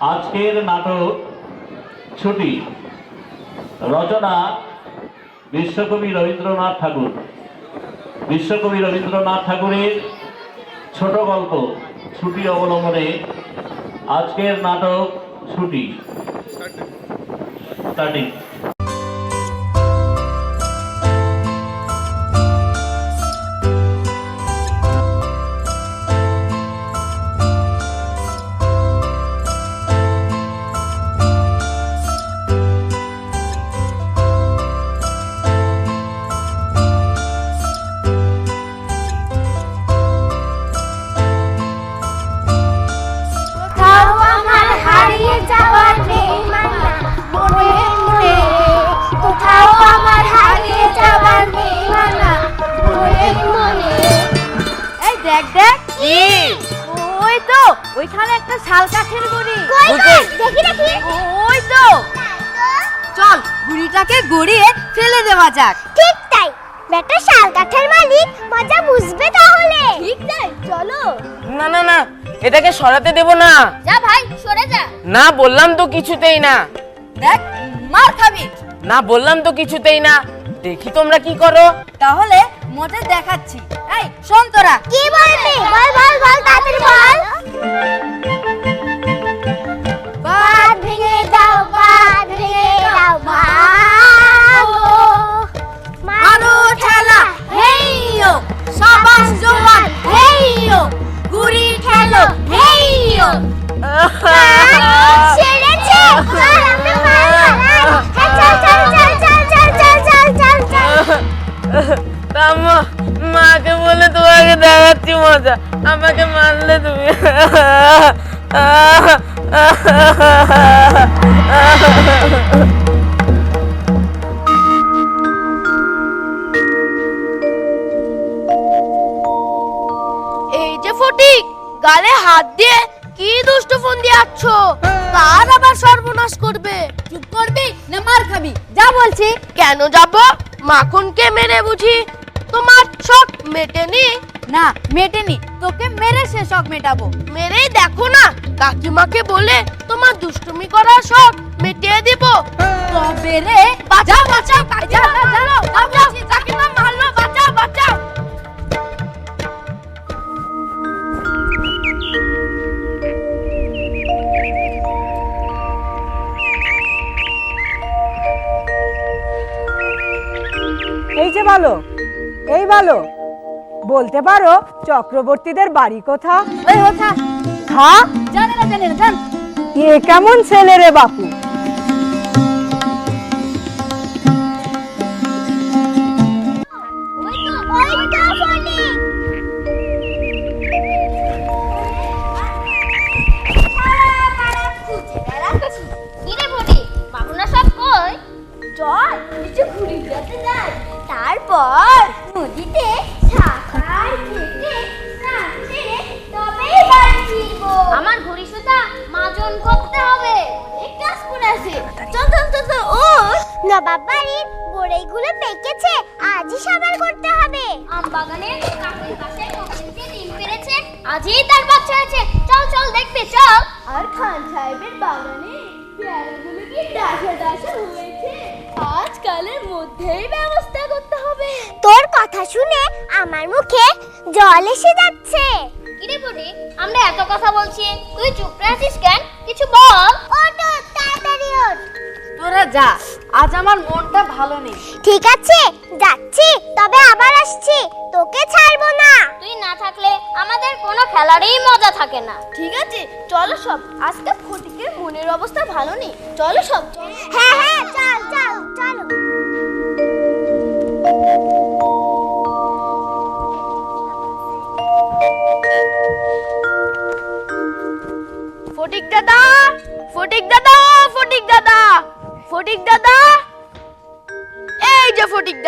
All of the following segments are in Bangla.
আজকের নাটক ছুটি। রচনা বিশ্বকবি রবীন্দ্রনাথ ঠাকুর। বিশ্বকবি রবীন্দ্রনাথ ঠাকুরের ছোট গল্প ছুটি অবলম্বনে আজকের নাটক ছুটি। স্টার্টিং দেখ দেখ। ওই তো ওইখানে একটা শাল কাঠের গুড়ি। কই কই দেখি দেখি। ওই তো। চল গুড়িটাকে গড়িয়ে ফেলে দেওয়া যাক। ঠিক তাই। বেটা শাল কাঠের মালিক মজা বুঝবে তাহলে। ঠিক তাই চলো। না না না এটাকে সরাতে দেব না। যা ভাই সরে যা। না বললাম তো কিছুতেই না। দেখ মার খাবি। না বললাম তো কিছুতেই না। দেখি তোমরা কি করো। তাহলে মজা দেখাচ্ছি। এই শোন তোরা। কি বলবি বল এই যে ফটিক গালে হাত দিয়ে কি দুষ্ট ফোন দিয়ে আছ কার আবার সর্বনাশ করবে? চুপ করবি না মার খাবি? যা বলছি। কেন যাব? মাখনকে মেরে বুঝি। তোমার শখ মেটেনি। না মেটেনি। তোকে মেরে সে শখ মেটাবো। মেরেই দেখো না কাকিমাকে বলে তোমার দুষ্টুমি করার শখ মিটিয়ে দিব। তবে রে বাঁচাও বাঁচাও কাকিমা বাঁচাও বাঁচাও কাকিমা মারলো বাঁচাও বাঁচাও। এই যে ভালো এই ভালো বলতে পারো চক্রবর্তীদের বাড়ি কোথা এ কেমন ছেলে রে বাপু? তারপর নদীতে আমার ঘড়ি করতে হবে। তার বাচ্চা চল চল, দেখবে, চল। আর খান সাহেবের বাগানে পেয়ারাগুলো কি ডাসা ডাসা হয়েছে? আজকালের মধ্যেই ব্যবস্থা করতে হবে। তোর কথা শুনে আমার মুখে জল এসে যাচ্ছে। কিরে বলি আমরা এত কথা বলছি তুই চুপ করে আছিস কেন? কিছু বল। ওঠ ওঠ, তাড়াতাড়ি ওঠ। তোরা যা আজ আমার মনটা ভালো নেই। ঠিক আছে যাচ্ছি তবে আবার আসছি তোকে ছাড়বো না। তুই না থাকলে আমাদের কোনো খেলারই মজা থাকে না। ঠিক আছে চলো সব আজকে ফটিকের মনের অবস্থা ভালো নেই। চলো সব হ্যাঁ হ্যাঁ চল চল চলো।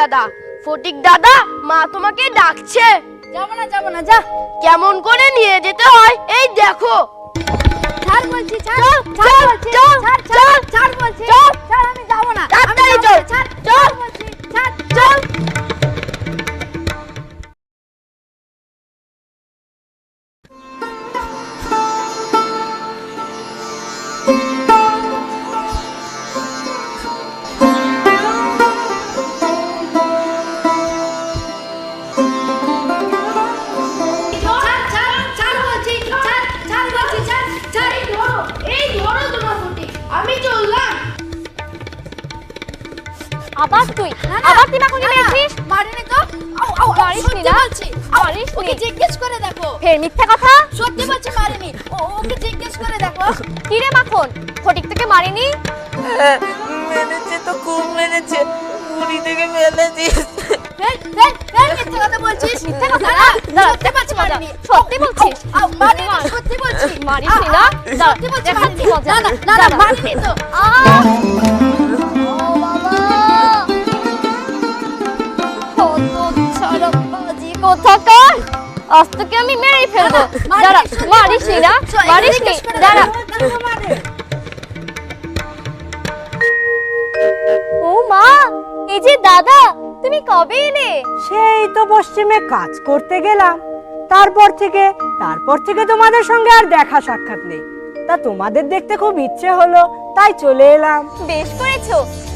দাদা। ফটিক দাদা মা তোমাকে ডাকছে। যাব না যাব না যা। কেমন করে নিয়ে যেতে হয় এই দেখো। ছাড় বলছি ছাড়। ছাড় বলছি ছাড় ছাড় ছাড় বলছি। ছাড় আমি যাব না। তাড়াতাড়ি চল। ফের মিথ্যা কথা? সত্যি বলছি মারিনি ও ওকে জিজ্ঞেস করে দেখো। কি রে মাখন ফটিক তোকে মারিনি? হ্যাঁ, মেরেছে তো খুব মেরেছে পুরী থেকে না, না দাঁড়া, সত্যি বলছি দাঁড়া, আজ তোকে আমি মেরেই ফেলব। দাঁড়া মারিস নি না মারিস নি। দাঁড়া ও মা এই যে দাদা তুমি কবে এলে? সেই তো পশ্চিমে কাজ করতে গেলাম। তারপর থেকে তারপর থেকে তোমাদের সঙ্গে আর দেখা সাক্ষাৎ নেই। তা তোমাদের দেখতে খুব ইচ্ছে হলো তাই চলে এলাম। বেশ করেছ।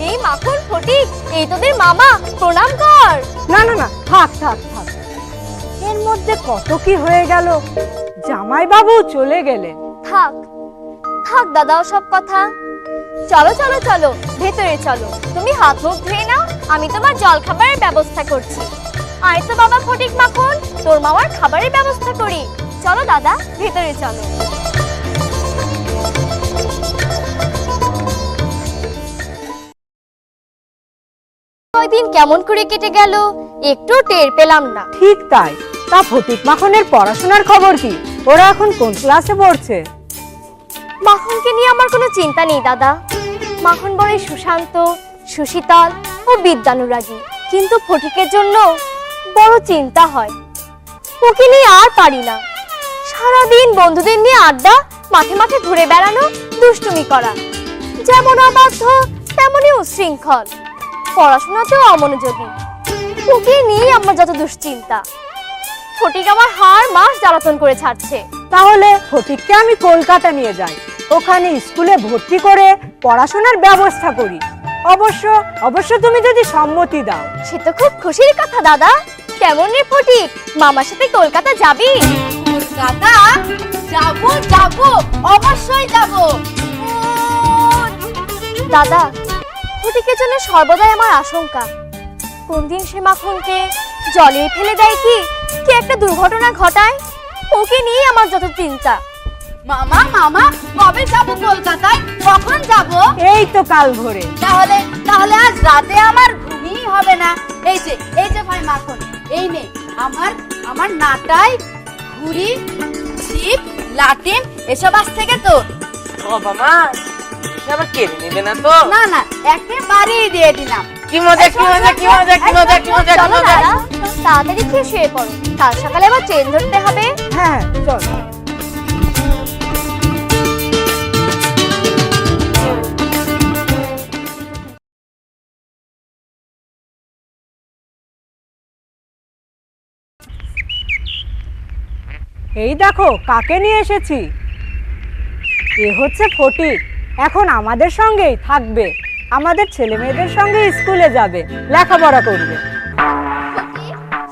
এই মাখন ফটিক এই তোদের মামা প্রণাম কর। না না না থাক থাক থাক। এর মধ্যে কত কি হয়ে গেল? জামাইবাবু চলে গেলেন। থাক থাক দাদা সব কথা। চলো চলো চলো ভেতরে চলো। তুমি হাত মুখ ধুয়ে নাও আমি তোমার জল খাবারের ব্যবস্থা করছি। আয় তো বাবা ফটিক মাখন তোর মামার খাবারের ব্যবস্থা করি। চলো দাদা ভেতরে চলো। দিন কেমন করে কেটে গেল একটু টের পেলাম না। ঠিক তাই। তা ফটিক মাখনের পড়াশোনার খবর কি? ওরা এখন কোন ক্লাসে পড়ছে? মাখনকে নিয়ে আমার কোনো চিন্তা নেই, দাদা। মাখন বড়ই সুশান্ত, সুশীতল ও বিদ্যানুরাগী। কিন্তু ফটিকের জন্য বড় চিন্তা হয়। ওকে নিয়ে আর পারি না। সারাদিন বন্ধুদের নিয়ে আড্ডা, মাঠে মাঠে ঘুরে বেড়ানো, দুষ্টুমি করা। যেমন অবাধ্য, তেমনই উশৃঙ্খল পড়াশোনাতেও অমনোযোগী। ওকে নিয়ে আমার যত দুশ্চিন্তা। ফটিক আমার হার মাস জ্বালাতন করে ছাড়ছে। তাহলে ফটিককে আমি কলকাতা নিয়ে যাই। ওখানে স্কুলে ভর্তি করে পড়াশোনার ব্যবস্থা করি। অবশ্য অবশ্য তুমি যদি সম্মতি দাও। সে তো খুব খুশির কথা দাদা। কেমন রে ফটিক? মামার সাথে কলকাতা যাবি? কলকাতা যাব যাব অবশ্যই যাব। দাদা ফটিকের জন্য সর্বদাই আমার আশঙ্কা। কোন দিন সে মাখনকে জলে ফেলে দেয় কি? কি একটা দুর্ঘটনা ঘটায়? ওকে নিয়ে আমার যত চিন্তা। মামা মামা কবে যাব কলকাতায়? কখন যাব? এই তো কাল ভোরে। তাহলে তাহলে আজ রাতে আমার ঘুমই হবে না। এই যে এই যে ভাই মাখন এই নে আমার আমার নাটাই ঘুড়ি ছিপ লাটিম এসব আজ থেকে তো ও বাবা সে আবার কেড়ে নেবে না তো? না না একেবারেই দিয়ে দিলাম। কি মজা কি মজা কি মজা কি মজা কি মজা কি চলো মজা তাড়াতাড়ি খেয়ে শুয়ে পড়ো। কাল সকালে আবার ট্রেন ধরতে হবে। হ্যাঁ চল। এই দেখো কাকে নিয়ে এসেছি? এ হচ্ছে ফটিক। এখন আমাদের সঙ্গেই থাকবে। আমাদের ছেলে মেয়েদের সঙ্গে স্কুলে যাবে লেখাপড়া করবে।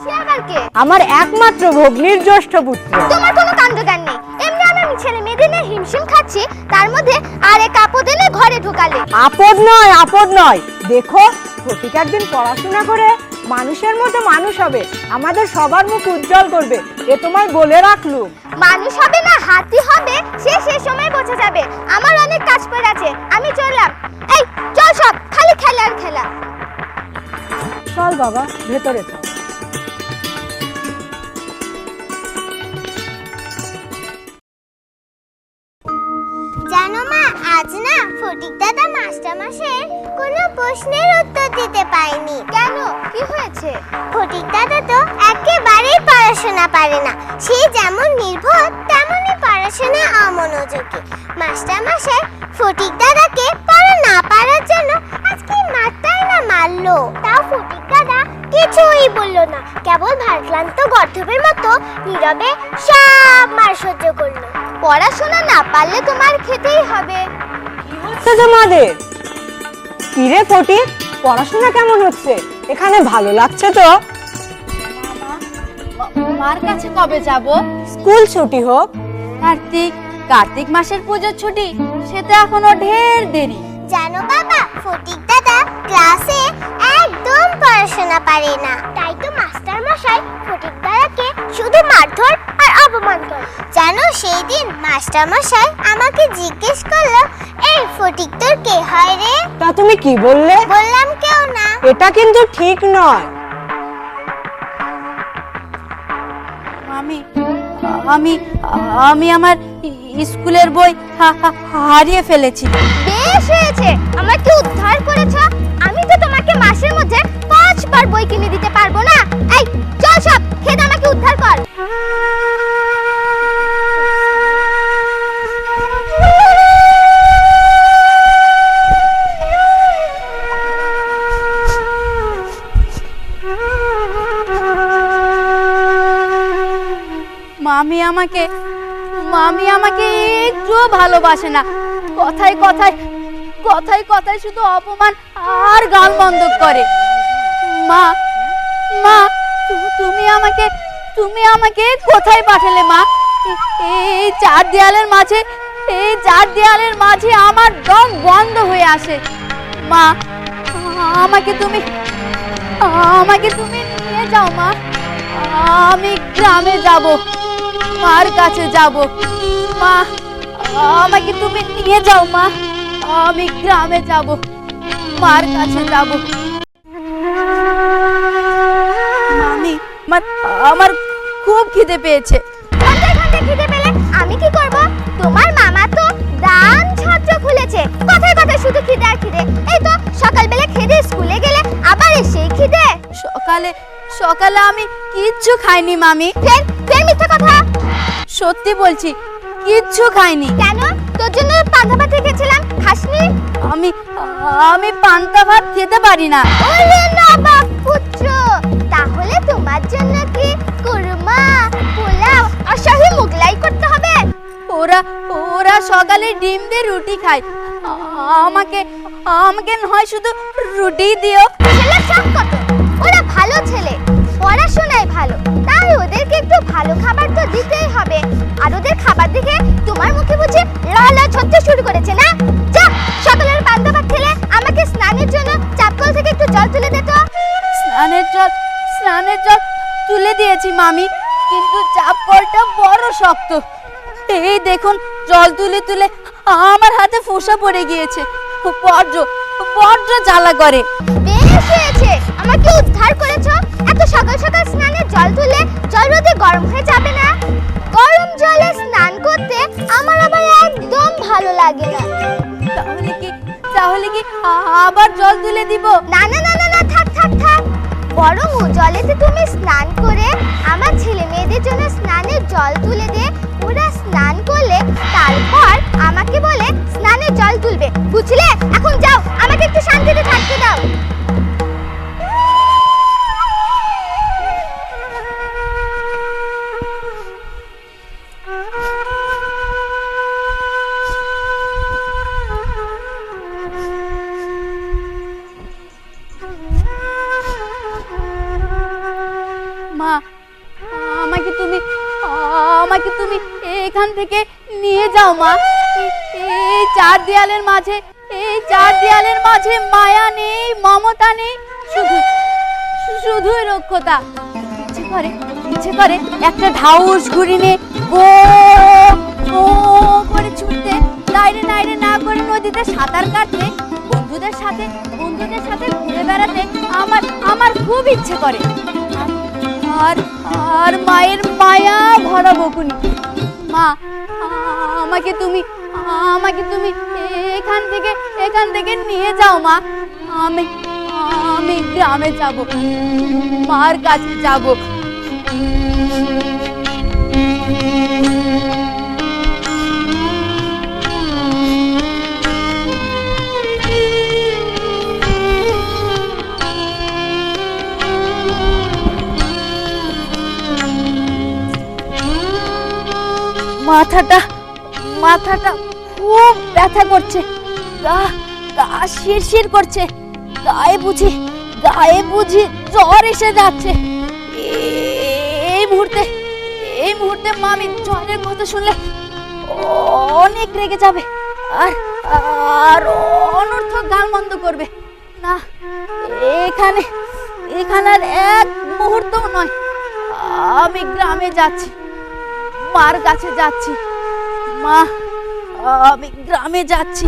সে আবার কে? আমার একমাত্র ভগ্নির জ্যেষ্ঠ পুত্র। তোমার কোনো কাণ্ডজ্ঞান নেই। এমনি আমি ছেলে মেয়েদের নিয়ে হিমশিম খাচ্ছি তার মধ্যে আর এক আপদ এলে ঘরে ঢুকালে। আপদ নয় আপদ নয়। দেখো প্রতিকার দিন পড়াশোনা করে মানুষের মতো মানুষ হবে আমাদের সবার মুখ উজ্জ্বল করবে এ তোমায় বলে রাখলুম মানুষ হবে না হাতি হবে সে সে সময় বোঝা যাবে। আমার অনেক কাজ পড়ে আছে আমি চললাম। এই চল সব খালি খেলা আর খেলা। চল বাবা ভেতরে চল। পড়াশোনা পারে না। সে যেমন নির্ভর, তেমনই পড়াশোনা অমনোযোগী। মাস্টার মাসের ফটিক দাদাকে পড়া না পারার জন্য আজকে মারটাই না মারলো। তাও ফটিক দাদা কিছুই বলল না। কেবল ভারক্লান্ত গর্ধবের মতো নীরবে সব মার সহ্য করল। পড়াশোনা না পারলে তোমার খেতেই হবে। হচ্ছে তোমাদের? কিরে ফটিক? পড়াশোনা কেমন হচ্ছে? এখানে ভালো লাগছে তো। মার কাছে কবে যাব? স্কুল ছুটি হোক। কার্তিক কার্তিক মাসের পুজোর ছুটি সে তো এখনও ঢের দেরি। জানো বাবা ফটিক দাদা ক্লাসে একদম পড়াশোনা পারে না। তাই তো মাস্টার মশাই ফটিক দাদাকে শুধু মারধর আর অপমান করে। জানো সেই দিন মাস্টার মশাই আমাকে জিজ্ঞেস করল এই ফটিক তোর কে হয় রে? তা তুমি কি বললে? বললাম কেউ না। এটা কিন্তু ঠিক নয়। আমি আমি আমার স্কুলের বই হারিয়ে ফেলেছি। বেশ হয়েছে। আমাকে উদ্ধার করেছ? আমাকে, মামি আমাকে একটুও ভালোবাসে না। কথায় কথায় কথায় কথায় শুধু অপমান আর গাল বন্ধ করে। মা মা তুমি আমাকে তুমি আমাকে কোথায় পাঠালে মা? এই চার দেয়ালের মাঝে, এই চার দেয়ালের মাঝে আমার দম বন্ধ হয়ে আসে। মা, আমাকে তুমি আমাকে তুমি নিয়ে যাও মা। আমি গ্রামে যাব। মার কাছে যাব। মা আমাকে তুমি নিয়ে যাও মা। আমি গ্রামে যাব। মার কাছে যাব। মামি আমার আমার খুব খিদে পেয়েছে। খিদে পেলে আমি কি করব? তোমার মামা তো দান ছত্র খুলেছে। কথায় কথায় শুধু খিদে আর খিদে। এই তো সকালবেলা খেদে স্কুলে গেলে আবার এসেই খিদে। সকালে সকালে আমি কিচ্ছু খাইনি মামি। ফের ফের মিথ্যা কথা? সত্যি বলছি কিচ্ছু খাইনি। কেন? তোর জন্য পান্তা ভাত রেখেছিলাম খাসনি? আমি আমি পান্তা ভাত খেতে পারি না। ওরে না বাপ পুত্র তাহলে তোমার জন্য কি কুরমা পোলাও আর শাহি মুগলাই করতে হবে? ওরা ওরা সকালে ডিম দিয়ে রুটি খায়। আমাকে আমাকে নয় শুধু রুটি দিও। ছেলে সব কত? ওরা ভালো ছেলে। ওদেরকে একটু ভালো খাবার তো দিতেই হবে। আর ওদের খাবার দেখে তোমার মুখে বুঝে লালা ছড়তে শুরু করেছে না? যা সকালের পান্তা ভাত খেলে আমাকে স্নানের জন্য চাপকল থেকে একটু জল তুলে দে তো। স্নানের জল স্নানের জল তুলে দিয়েছি মামি কিন্তু চাপ কলটা বড় শক্ত। এই দেখুন জল তুলে তুলে আমার হাতে ফোসা পড়ে গিয়েছে। বড্র বড্র জ্বালা করে। বেশ হয়েছে আমাকে উদ্ধার করেছ। এত সকাল সকাল স্নানের জল তুলে জল রোদে গরম হয়ে যাবে না? গরম জলে স্নান করতে আমার আবার একদম ভালো লাগে না। তাহলে কি তাহলে কি আবার জল তুলে দিব? না না না না না থাক থাক থাক। বরং ও জলেতে তুমি স্নান করে আমার ছেলে মেয়েদের জন্য স্নানের জল তুলে দে। ওরা স্নান করলে তারপর আমাকে বলে স্নানের জল তুলবে। বুঝলে? এখন যাও আমাকে একটু শান্তিতে থাকতে দাও। এখান থেকে নিয়ে যাও, মা। এই চার দেয়ালের মাঝে, এই চার দেয়ালের মাঝে মায়া নেই, মমতা নেই, শুধু, শুধুই রক্ষতা। ইচ্ছে করে ইচ্ছে করে একটা ঢাউস ঘুরি নে। গো গো করে ছুটতে। নাইরে নাইরে, না করে নদীতে সাঁতার কাটতে। বন্ধুদের সাথে বন্ধুদের সাথে ঘুরে বেড়াতে আমার আমার খুব ইচ্ছে করে। আর আর মায়ের মায়া ভরা বকুনি। আমাকে তুমি আমাকে তুমি এখান থেকে এখান থেকে নিয়ে যাও মা। আমি আমি গ্রামে যাব, মার কাছে যাব। মাথাটা মাথাটা খুব ব্যথা করছে। গা গা শিরশির করছে। গায়ে বুঝি গায়ে বুঝি জ্বর এসে যাচ্ছে। এই মুহূর্তে এই মুহূর্তে মামি জ্বরের কথা শুনলে অনেক রেগে যাবে আর আর অনর্থক গাল বন্ধ করবে। না, এখানে এখানে আর এক মুহূর্ত নয়। আমি গ্রামে যাচ্ছি। মার কাছে যাচ্ছি। মা, আমি গ্রামে যাচ্ছি।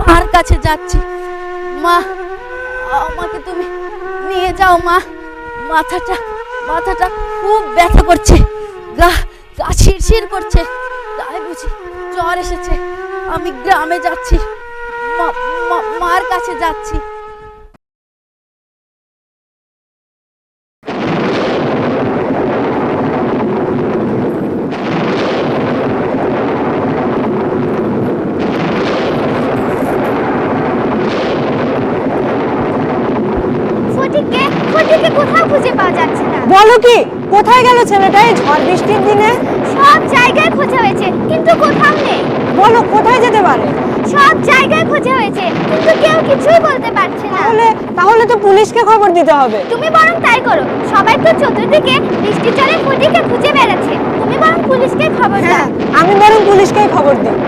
মার কাছে যাচ্ছি। মা, আমাকে তুমি নিয়ে যাও মা। মাথাটা মাথাটা খুব ব্যথা করছে। গা গা শিরশির করছে। তাই বুঝি জ্বর এসেছে। আমি গ্রামে যাচ্ছি। মার কাছে যাচ্ছি ফটিককে ফটিককে কোথাও খুঁজে পাওয়া যাচ্ছে না বলো কি কোথায় গেল ছেলেটা এই ঝড় বৃষ্টির দিনে? সব জায়গায় খোঁজা হয়েছে কিন্তু কোথাও নেই। বলো কোথায় যেতে পারে? সব জায়গায় খোঁজা হয়েছে কিন্তু কেউ কিছুই বলতে পারছে না। তাহলে তাহলে তো পুলিশকে খবর দিতে হবে। তুমি বরং তাই করো সবাই তো চতুর্দিকে বৃষ্টি জলে ফটিককে খুঁজে বেড়াচ্ছে। তুমি বরং পুলিশকে খবর দাও। হ্যাঁ আমি বরং পুলিশকেই খবর দিই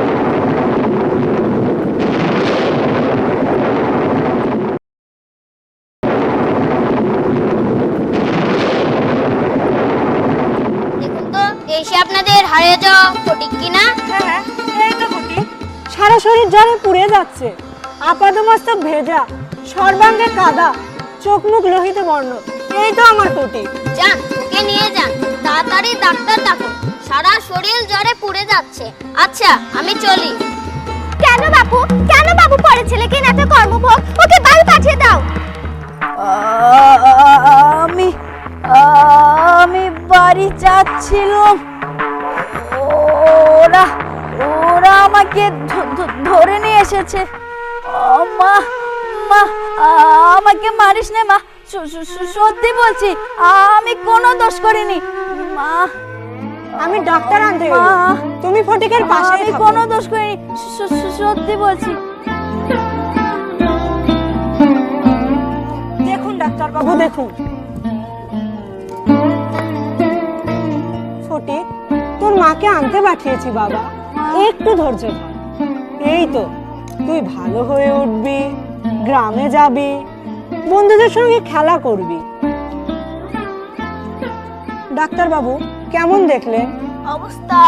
দেখুন তো এই সে আপনাদের হারিয়ে যাওয়া ফটিক কিনা সারা শরীর জ্বরে পুড়ে যাচ্ছে। আপাদমস্তক ভেজা সর্বাঙ্গে কাদা চোখ মুখ লোহিত বর্ণ। এই তো আমার কুটি যান ওকে নিয়ে যান। তাড়াতাড়ি ডাক্তার ডাকুন সারা শরীর জ্বরে পুড়ে যাচ্ছে। আচ্ছা আমি চলি। কেন বাপু? কেন বাবু পরে ছেলেকে এত কর্মভোগ ওকে বাড়ি পাঠিয়ে দাও। আমি আমি বাড়ি যাচ্ছিলাম ওরা ওরা আমাকে ধরে নিয়ে এসেছে। ও মা মা আমাকে মারিস না মা। সত্যি বলছি আমি কোনো দোষ করিনি। মা আমি ডাক্তার আনতে। তুমি ফটিকের পাশে আমি কোনো দোষ করিনি। সত্যি বলছি। দেখুন ডাক্তার বাবু দেখুন। তোর মাকে আনতে পাঠিয়েছি বাবা। একটু ধৈর্য ধর। এই তো তুই ভালো হয়ে উঠবি গ্রামে যাবি বন্ধুদের সঙ্গে খেলা করবি। ডাক্তার বাবু কেমন দেখলেন? অবস্থা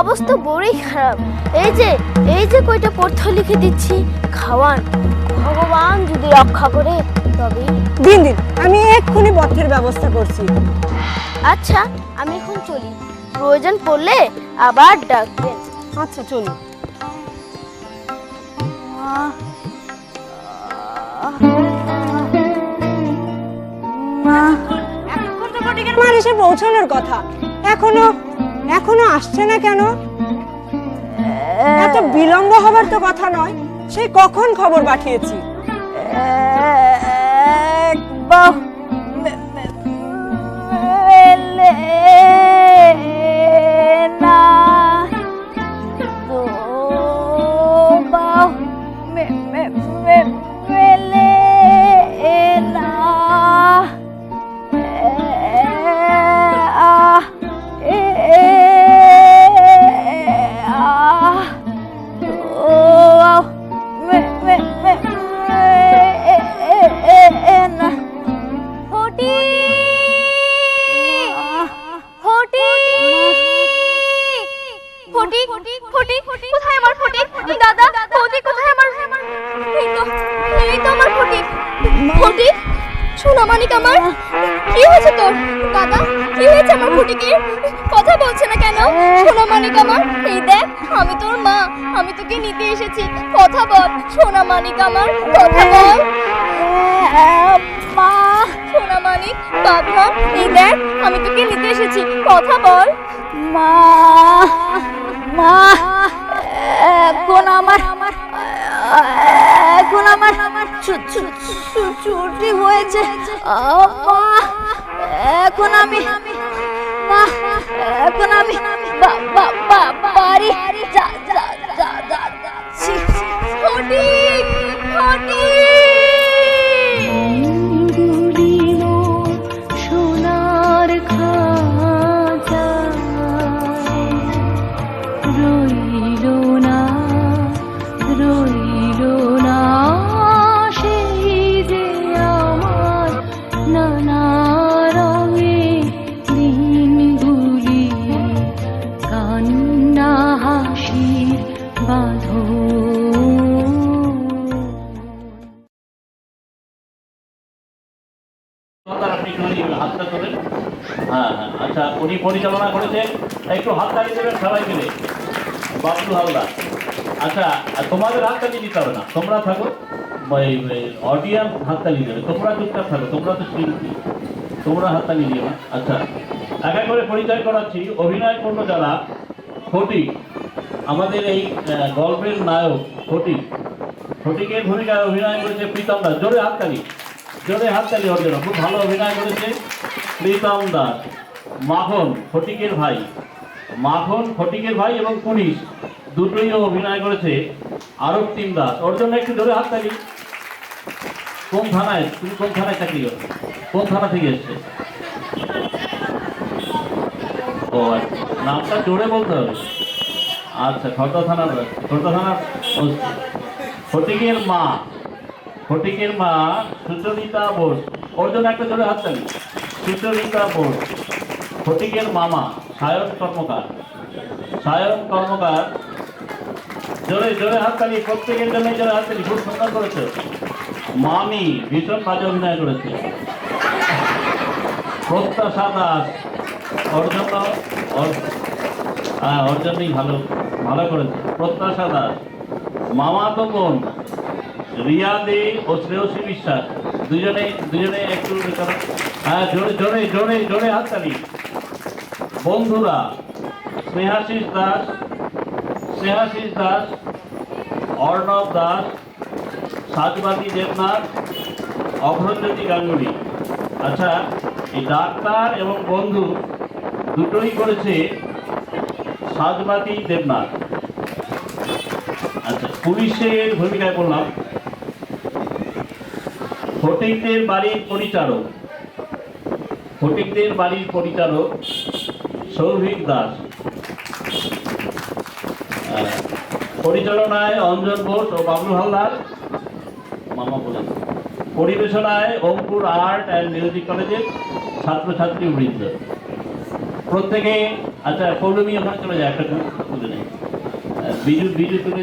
অবস্থা বড়ই খারাপ। এই যে এই যে কয়টা পথ্য লিখে দিচ্ছি খাওয়ান। ভগবান যদি রক্ষা করে তবে দিন দিন আমি এক্ষুনি পথ্যের ব্যবস্থা করছি। আচ্ছা আমি এখন চলি। প্রয়োজন পড়লে আবার ডাকবেন আচ্ছা চলুন। আমার এসে পৌঁছানোর কথা। এখনও এখনও আসছে না কেন? এত বিলম্ব হবার তো কথা নয়। সেই কখন খবর পাঠিয়েছি? একবার। মা, আমি তোকে নিতে এসেছি। কথা বল সোনামানিক আমার, কথা বল। মা সোনামানিক বাবা এই দেখ, আমি তোকে নিতে এসেছি, কথা বল। মা মা, এখন আমার আমার এখন আমার ছু- ছুটি হয়েছে। এখন আমি মা এখন আমি বাড়ি যা যা যা যা হাততালি না তোমরা থাকো অডিয়েন্স হাততালি দেবে। তোমরা চুপচাপ থাকো, তোমরা তো শিল্পী তোমরা হাততালি দিও না। আচ্ছা এক এক করে পরিচয় করাচ্ছি। অভিনয় করল যারা ফটিক আমাদের এই গল্পের নায়ক ফটিক ফটিকের ভূমিকায় অভিনয় করেছে প্রীতম দাস। জোরে হাততালি জোরে হাততালি ওর খুব ভালো অভিনয় করেছে প্রীতম দাস। মাখন, ফটিকের ভাই। মাখন, ফটিকের ভাই এবং পুলিশ। দুটোই অভিনয় করেছে আরব তিন দাস। ওর জন্য একটু ধরে হাত হাততালি কোন থানায়? তুমি কোন থানায় চাকরি করো কোন থানা থেকে এসছে? ও আচ্ছা। নামটা জোরে বলতে হবে। আচ্ছা খর্দা থানার খর্দা থানার। ফটিকের মা। ফটিকের মা সুচরিতা বোস। ওর জন্য একটা জোরে হাততালি সুচরিতা বোস। ফটিকের মামা সায়ন কর্মকার। সায়ন কর্মকার জোরে জোরে হাততালি প্রত্যেকের জন্য জোরে হাততালি খুব সুন্দর করেছে। মামি, ভীষণ বাজে অভিনয় করেছে। প্রত্যাশা দাস ওর জন্য হ্যাঁ ওর জন্যই ভালো ভালো করেছে। প্রত্যাশা দাস, মামা তো বোন রিয়া দে ও শ্রেয়সী বিশ্বাস, দুজনে দুজনে একটু। হ্যাঁ জোরে জোরে জোরে জোরে হাততালি বন্ধুরা, স্নেহাশিস দাস স্নেহাশিস দাস, অর্ণব দাস সাজবাদী দেবনাথ অভ্রজ্যোতি গাঙ্গুলি। আচ্ছা এই ডাক্তার এবং বন্ধু দুটোই করেছে সাজবাদী দেবনাথ। আচ্ছা পুলিশের ভূমিকায় বললাম। ফটিকদের বাড়ির পরিচারক ফটিকদের বাড়ির পরিচারক সৌভিক দাস। পরিচালনায় অঞ্জন ঘোষ ও বাবলু হালদার। মামা বলে পরিবেশনায় অঙ্কুর আর্ট অ্যান্ড মিউজিক কলেজের ছাত্রছাত্রী বৃন্দ। প্রত্যেকে আচ্ছা পৌলমী ওখানে চলে যায়, একটা বিজু বিজু তুলে